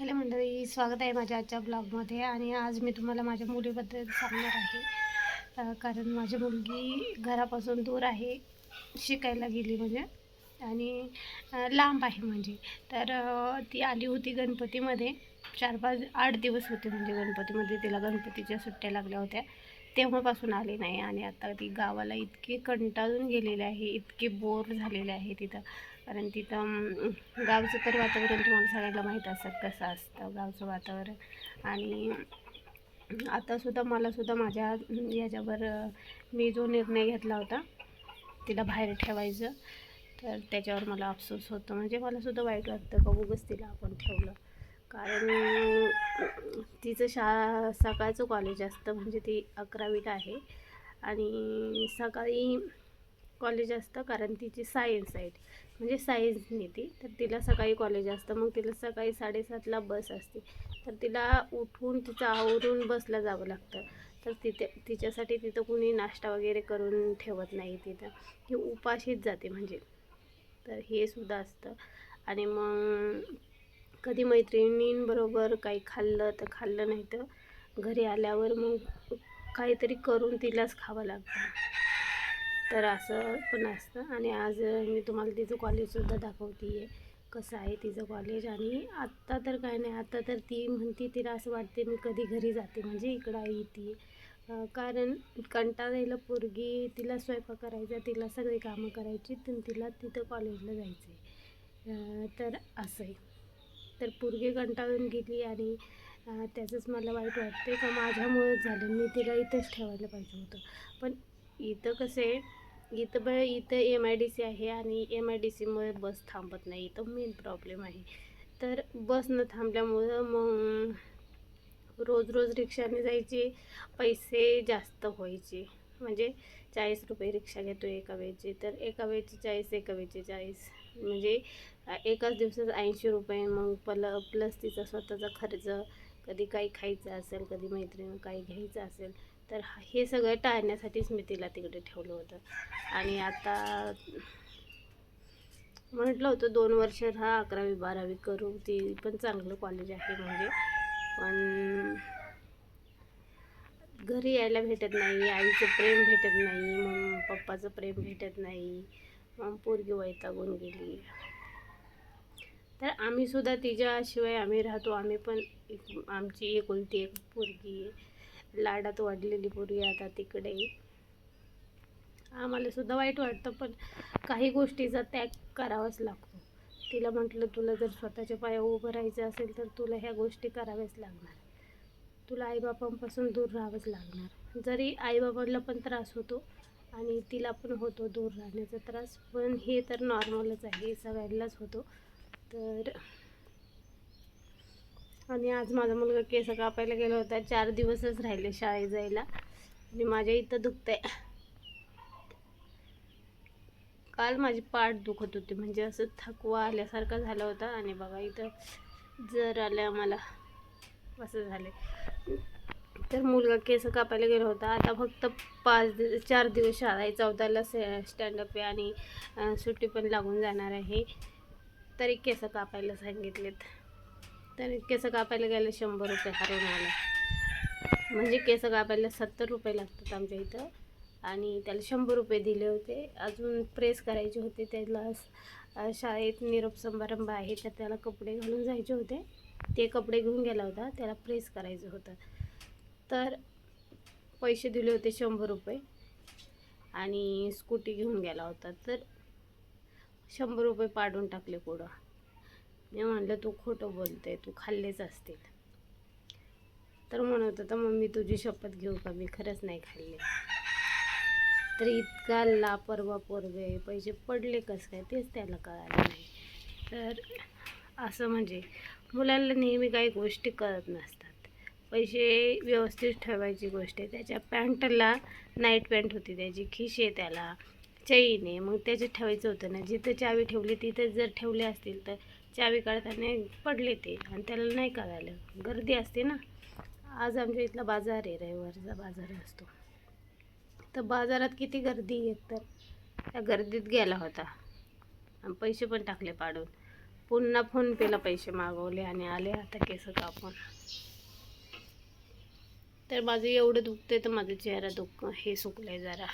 Hello मंडळी स्वागत आहे माझ्या आजच्या ब्लॉगमध्ये आणि आज मी तुम्हाला माझ्या मुलीबद्दल सांगणार आहे. कारण माझी मुलगी घरापासून दूर आहे शिकायला गेली म्हणजे. आणि लांब आहे म्हणजे. तर ती आली होती गणपतीमध्ये. चार पाच आठ दिवस होते म्हणजे गणपतीमध्ये. तिला गणपतीच्या सुट्ट्या लागल्या होत्या. तेव्हापासून आली नाही आणि आता ती गावाला इतकी कंटाळून गेलेली आहे इतकी बोर झालेली आहे तिथं. कारण तिथं गावचं तर वातावरण तुम्हाला सगळ्यांना माहीत असतं कसं असतं गावचं वातावरण. आणि आतासुद्धा मलासुद्धा माझ्या याच्यावर मी जो निर्णय घेतला होता तिला बाहेर ठेवायचं. तर त्याच्यावर मला अफसोस होतो. म्हणजे मलासुद्धा वाईट वाटतं का उगच तिला आपण ठेवलं. कारण तिचं शा सकाळचं कॉलेज असतं म्हणजे ती अकरावीला आहे. आणि सकाळी कॉलेज असतं कारण तिची सायन्स आहे. म्हणजे सायन्स ती. तर तिला सकाळी कॉलेज असतं. मग तिला सकाळी साडेसातला बस असते. तर तिला उठून तिचं आवरून बसला जावं लागतं. तर तिथे तिच्यासाठी तिथं कुणी नाश्ता वगैरे करून ठेवत नाही तिथं. ही उपाशीच जाते म्हणजे. तर हे सुद्धा असतं. आणि मग कधी मैत्रिणींबरोबर काही खाल्लं तर खाल्लं नाही तर घरी आल्यावर मग काहीतरी करून तिलाच खावं लागतं. तर असं पण असतं. आणि आज मी तुम्हाला तिचं कॉलेजसुद्धा दाखवते आहे कसं आहे तिचं कॉलेज आणि आत्ता तर काय नाही. आत्ता तर ती म्हणते तिला असं वाटते मी कधी घरी जाते. म्हणजे इकडं येते. कारण कारण कंटाळलेलं पोरगी तिला स्वयंपाक करायचा तिला सगळी कामं करायची तर तिला तिथं कॉलेजला जायचं आहे तर असं आहे. तर पोरगी कंटाळून गेली आणि त्याचंच मला वाईट वाटते का माझ्यामुळेच झालं. मी तिला इथंच ठेवायला पाहिजे होतं. पण इथं कसं आहे इथं ब इथं एम आय डी सी आहे आणि एम आय डी सीमुळे बस थांबत नाही. इथं मेन प्रॉब्लेम आहे. तर बस न थांबल्यामुळं मग रोज रोज रिक्षाने जायचे पैसे जास्त व्हायचे. म्हणजे चाळीस रुपये रिक्षा घेतो एका वेळची. तर एका वेळची चाळीस एका वेळची चाळीस. म्हणजे एकाच दिवसात ऐंशी रुपये मग पल प्लस तिचा स्वतःचा खर्च. कधी काही खायचं असेल कधी मैत्रिणी काही घ्यायचं असेल तर हे सगळं टाळण्यासाठीच मी तिला तिकडे ठेवलं होतं. आणि आता म्हटलं होतं दोन वर्ष हा अकरावी बारावी करू. ती पण चांगलं कॉलेज आहे म्हणजे. पण घरी यायला भेटत नाही आईचं प्रेम भेटत नाही मग पप्पाचं प्रेम भेटत नाही. मग पोरगी वैतागून गेली. तर आम्ही सुद्धा तिच्याशिवाय आम्ही राहतो. आम्ही पण एक- आमची एकुलती एक पोरगी आहे. लाडात वाढलेली पोरगी आता तिकडे. आम्हाला सुद्धा वाईट वाटतं पण काही गोष्टीचा त्याग करावाच लागतो. तिला म्हटलं तुला जर स्वतःच्या पाया उभं राहायचं असेल तर तुला ह्या गोष्टी कराव्याच लागणार. तुला आईबापांपासून दूर राहावंच लागणार. जरी आईबाबांना पण त्रास होतो आणि तिला पण होतो दूर राहण्याचा त्रास पण हे तर नॉर्मलच आहे सगळ्यांनाच होतो. तर आणि आज माझा मुलगा केस कापायला गेला होता. चार दिवसच राहिले शाळेत जायला. आणि माझ्या इथं दुखतंय. काल माझी पाठ दुखत होती. म्हणजे असं थकवा आल्यासारखा झाला होता. आणि बघा इथं जर आलं आम्हाला. असं झालं तर मुलगा केस कापायला गेला होता. आता फक्त पाच दिवस चार दिवस शाळा आहे. चौदाला से स्टँडअप आहे आणि सुट्टी पण लागून जाणार आहे. तरी केस कापायला सांगितलेत. तर केस कापायला गेले शंभर रुपये हरवून आला. म्हणजे केस कापायला सत्तर रुपये लागतात आमच्या इथं. आणि त्याला शंभर रुपये दिले होते. अजून प्रेस करायचे होते. त्याला शाळेत निरोप समारंभ आहे तर त्याला कपडे घालून जायचे होते. ते कपडे घेऊन गेला होता. त्याला प्रेस करायचं होतं. तर पैसे दिले होते शंभर रुपये. आणि स्कूटी घेऊन गेला होता. तर शंभर रुपये पाडून टाकले पुढं. मी म्हणलं तू खोटं बोलते तू खाल्लेच असतील तर म्हणत होता मम्मी तुझी शपथ घेऊ का? मी खरंच नाही खाल्ले. तर इतका लापरवा पोरगे पैसे पडले कसं काय तेच त्याला कळालं नाही. तर असं म्हणजे मुलांना नेहमी काही गोष्टी कळत नसतात. पैसे व्यवस्थित ठेवायची गोष्ट आहे त्याच्या पॅन्टला नाईट पॅन्ट होती त्याची खिशे त्याला. चैन आहे मग त्याच्यात ठेवायचं होतं ना. जिथं चावी ठेवली तिथं जर ठेवले असतील तर चावी काढताना पडले ते आणि त्याला नाही कळालं. गर्दी असते ना. आज आमच्या इथला बाजार आहे रविवारचा बाजार असतो. तर बाजारात किती गर्दी आहे तर? त्या गर्दीत गेला होता. आणि पैसे पण टाकले पाडून. पुन्हा फोनपेला पैसे मागवले आणि आले आता केस कापून. तर माझं एवढं दुखते तर माझा चेहरा दुख हे सुकले जरा.